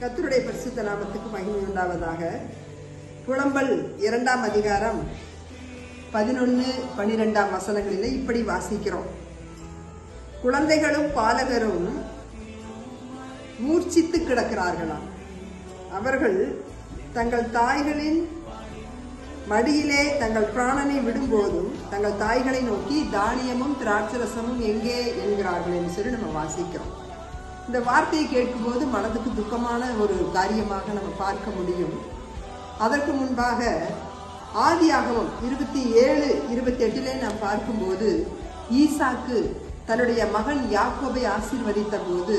கத்தருடைய பரிசுத்த நாமத்துக்கு மகிமை உண்டாவதாக. புலம்பல் இரண்டாம் அதிகாரம் பதினொன்று பனிரெண்டாம் வசனங்களில் இப்படி வாசிக்கிறோம். குழந்தைகளும் பாலகரும் மூர்ச்சித்து கிடக்கிறார்களாம். அவர்கள் தங்கள் தாய்களின் மடியிலே தங்கள் பிராணனை விடும்போதும் தங்கள் தாய்களை நோக்கி தானியமும் திராட்சரசமும் எங்கே என்கிறார்கள் என்று சொல்லி நம்ம வாசிக்கிறோம். இந்த வார்த்தையை கேட்கும்போது மனதுக்கு துக்கமான ஒரு காரியமாக நம்ம பார்க்க முடியும். அதற்கு முன்பாக ஆதியாகவும் இருபத்தி ஏழு இருபத்தி எட்டிலே நாம் பார்க்கும்போது ஈசாக்கு தன்னுடைய மகன் யாக்கோபை ஆசீர்வதித்த போது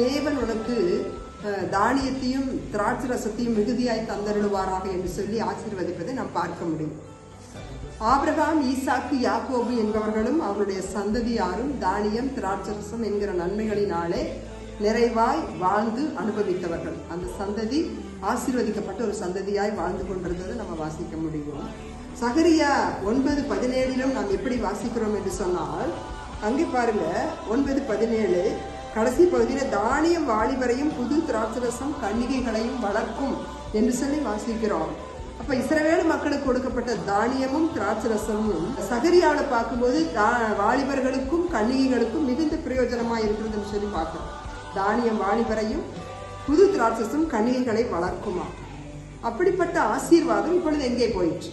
தேவன் உனக்கு தானியத்தையும் தானியத்தையும் திராட்சரசத்தையும் மிகுதியாய் தந்தருடுவாராக என்று சொல்லி ஆசீர்வதிப்பதை நாம் பார்க்க முடியும். ஆபிரகாம் ஈசாக்கு யாக்கோபு என்பவர்களும் அவருடைய சந்ததியாரும் தானியம் திராட்சரசம் என்கிற நன்மைகளினாலே நிறைவாய் வாழ்ந்து அனுபவித்தவர்கள். அந்த சந்ததி ஆசீர்வதிக்கப்பட்ட ஒரு சந்ததியாய் வாழ்ந்து கொண்டிருந்ததை நம்ம வாசிக்க முடியும். சகரியா ஒன்பது பதினேழிலும் நாம் எப்படி வாசிக்கிறோம் என்று சொன்னால் அங்கே பாருங்க ஒன்பது பதினேழு கடைசி பகுதியில் தானியம் வாலிபரையும் புது திராட்சரசம் கன்னிகைகளையும் வளர்க்கும் என்று சொல்லி வாசிக்கிறோம். அப்ப இஸ்ரவேல் மக்களுக்கு கொடுக்கப்பட்ட தானியமும் திராட்சரசமும் சகரியாவில் பார்க்கும்போது வாலிபர்களுக்கும் கன்னிகைகளுக்கும் மிகுந்த பிரயோஜனமா இருக்கிறதுன்னு சொல்லி பார்க்கிறோம். தானியம் வாலிபரையும் புது திராட்சசும் கன்னிகைகளை வளர்க்குமா? அப்படிப்பட்ட ஆசீர்வாதம் இப்பொழுது எங்கே போயிற்று?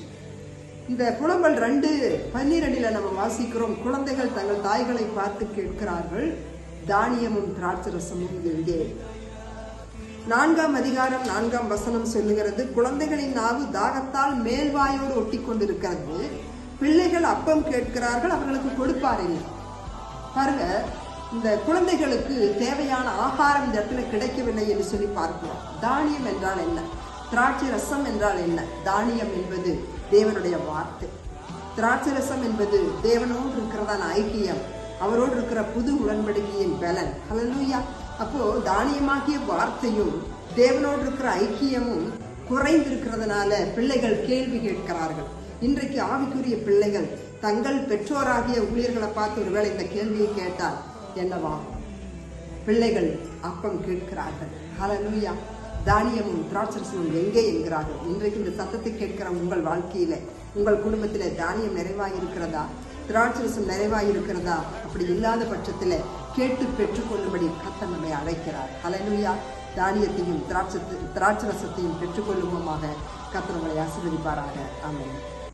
இந்த புலம்பல் ரெண்டு பன்னிரெண்டில் நம்ம வாசிக்கிறோம். குழந்தைகள் தங்கள் தாய்களை பார்த்து கேட்கிறார்கள் தானியமும் திராட்சரசமும் எங்கே? நான்காம் அதிகாரம் நான்காம் வசனம் சொல்லுகிறது குழந்தைகளின் நாவு தாகத்தால் மேல்வாயோடு ஒட்டி கொண்டிருக்கிறது பிள்ளைகள் அப்பம் கேட்கிறார்கள் அவர்களுக்கு கொடுப்பார் இல்லை பாருங்க இந்த குழந்தைகளுக்கு தேவையான ஆகாரம் இந்த இடத்துல கிடைக்கவில்லை என்று சொல்லி பார்க்கிறோம். தானியம் என்றால் என்ன? திராட்சை ரசம் என்றால் என்ன? தானியம் என்பது தேவனுடைய வார்த்தை. திராட்சை ரசம் என்பது தேவனோடு இருக்கிறதான ஐக்கியம். அவரோடு இருக்கிற புது உடன்படிக்கையின் பலன். ஹலலூயா அப்போ தானியமாகிய வார்த்தையும் தேவனோடு இருக்கிற ஐக்கியமும் குறைந்திருக்கிறதுனால பிள்ளைகள் கேள்வி கேட்கிறார்கள். இன்றைக்கு ஆவிக்குரிய பிள்ளைகள் தங்கள் பெற்றோராகிய ஊழியர்களை பார்த்து ஒருவேளை இந்த கேள்வியை கேட்டால் என்னவா? பிள்ளைகள் அப்பம் கேட்கிறார்கள். ஹலலூயா தானியமும் திராட்சரசமும் எங்கே என்கிறார்கள்? இன்றைக்கு இந்த சத்தத்தை கேட்கிற உங்கள் வாழ்க்கையில உங்கள் குடும்பத்தில் தானியம் நிறைவாக இருக்கிறதா திராட்சரசம் நிறைவாக இருக்கிறதா அப்படி இல்லாத பட்சத்தில் கேட்டு பெற்றுக்கொள்ளும்படி கர்த்தர் நம்மை அழைக்கிறார். ஹலலூயா தானியத்தையும் திராட்சத்து திராட்சரசத்தையும் பெற்றுக்கொள்ளுமமாக கர்த்தர் ஆசீர்வதிப்பாராக. ஆமென்.